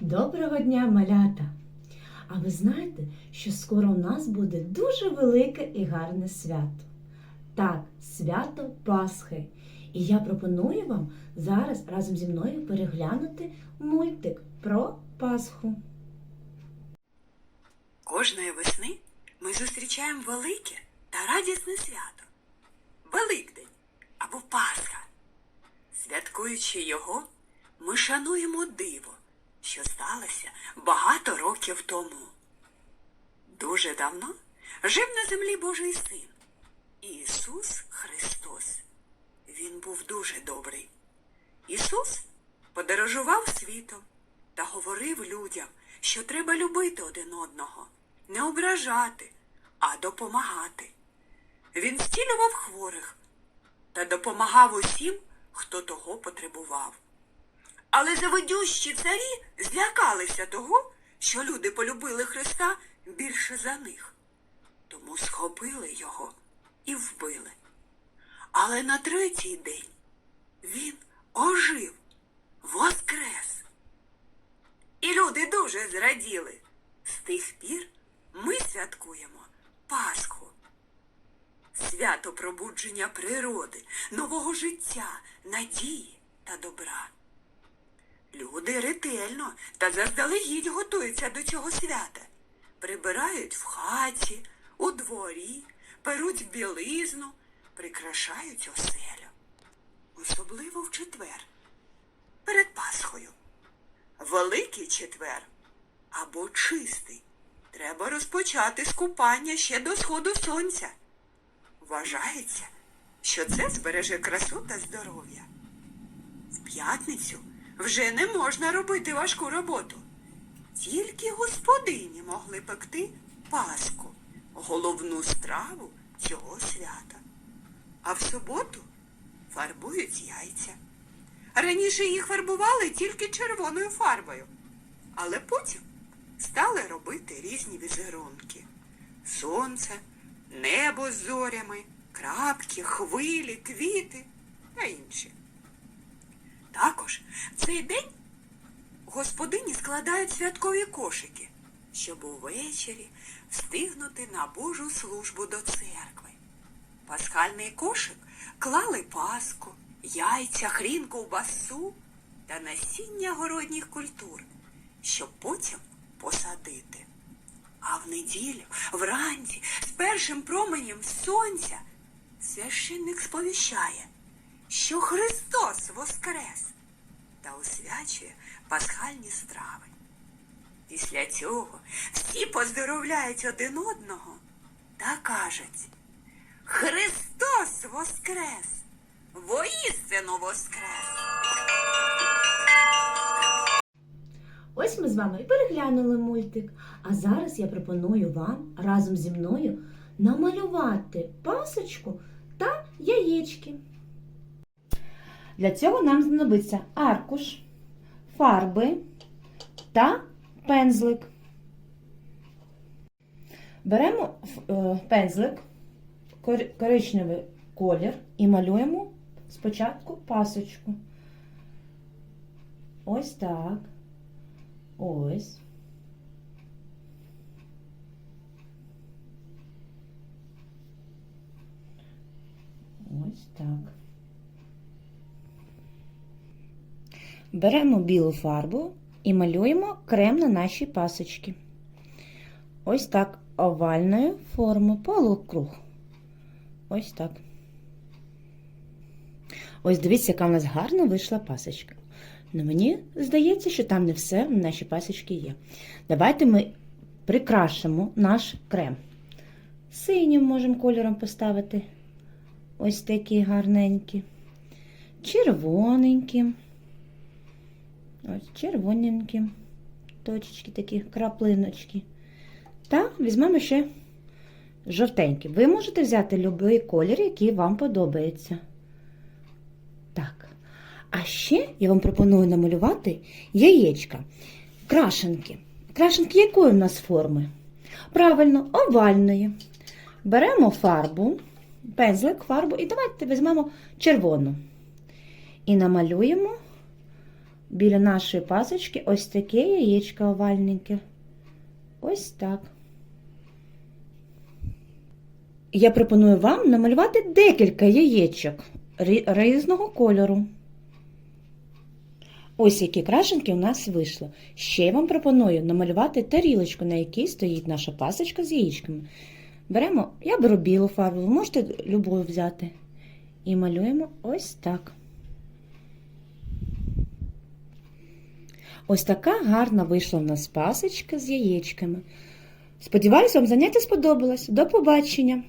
Доброго дня, малята! А ви знаєте, що скоро у нас буде дуже велике і гарне свято. Так, свято Пасхи. І я пропоную вам зараз разом зі мною переглянути мультик про Пасху. Кожної весни ми зустрічаємо велике та радісне свято Великдень або Пасха. Святкуючи його, ми шануємо диво, що сталося багато років тому. Дуже давно жив на землі Божий син Ісус Христос. Він був дуже добрий. Ісус подорожував світом та говорив людям, що треба любити один одного, не ображати, а допомагати. Він зцілював хворих та допомагав усім, хто того потребував. Але завидющі царі злякалися того, що люди полюбили Христа більше за них. Тому схопили його і вбили. Але на третій день він ожив, воскрес. І люди дуже зраділи. З тих пір ми святкуємо Пасху. Свято пробудження природи, нового життя, надії та добра. Люди ретельно та заздалегідь готуються до цього свята. Прибирають в хаті, у дворі, перуть білизну, прикрашають оселю. Особливо в четвер, перед Пасхою. Великий четвер або чистий. Треба розпочати з купання ще до сходу сонця. Вважається, що це збереже красу та здоров'я. В п'ятницю вже не можна робити важку роботу. Тільки господині могли пекти паску, головну страву цього свята. А в суботу фарбують яйця. Раніше їх фарбували тільки червоною фарбою, але потім стали робити різні візерунки. Сонце, небо з зорями, крапки, хвилі, квіти та інші. Також в цей день господині складають святкові кошики, щоб увечері встигнути на Божу службу до церкви. Пасхальний кошик клали паску, яйця, хрін, ковбасу та насіння городніх культур, щоб потім посадити. А в неділю, вранці, з першим променем сонця, священник сповіщає, що Христос воскрес та освячує пасхальні страви. Після цього всі поздоровляють один одного та кажуть Христос воскрес! Воістину воскрес! Ось ми з вами і переглянули мультик. А зараз я пропоную вам разом зі мною намалювати пасочку та яєчки. Для цього нам знадобиться аркуш, фарби та пензлик. Беремо е, пензлик, коричневий колір і малюємо спочатку пасочку. Ось так. Ось. Ось так. Беремо білу фарбу і малюємо крем на нашій пасочці. Ось так овальною форми полукруг. Ось так. Ось дивіться, яка в нас гарна вийшла пасочка. Ну, мені здається, що там не все в нашій пасочці є. Давайте ми прикрашимо наш крем. Синім можемо кольором поставити. Ось такі гарненькі. Червоненькі. Ось червоненькі. Точечки такі, краплиночки. Та візьмемо ще жовтенькі. Ви можете взяти будь-який колір, який вам подобається. Так. А ще я вам пропоную намалювати яєчка. Крашенки. Крашенки якої в нас форми? Правильно, овальної. Беремо фарбу, пензлик, фарбу і давайте візьмемо червону. І намалюємо біля нашої пасочки ось таке яєчко овальненьке. Ось так. Я пропоную вам намалювати декілька яєчок різного кольору. Ось які крашенки у нас вийшло. Ще я вам пропоную намалювати тарілочку, на якій стоїть наша пасочка з яєчками. Беремо, я беру білу фарбу, ви можете любу взяти. І малюємо ось так. Ось така гарна вийшла в нас пасочка з яєчками. Сподіваюсь, вам заняття сподобалось. До побачення!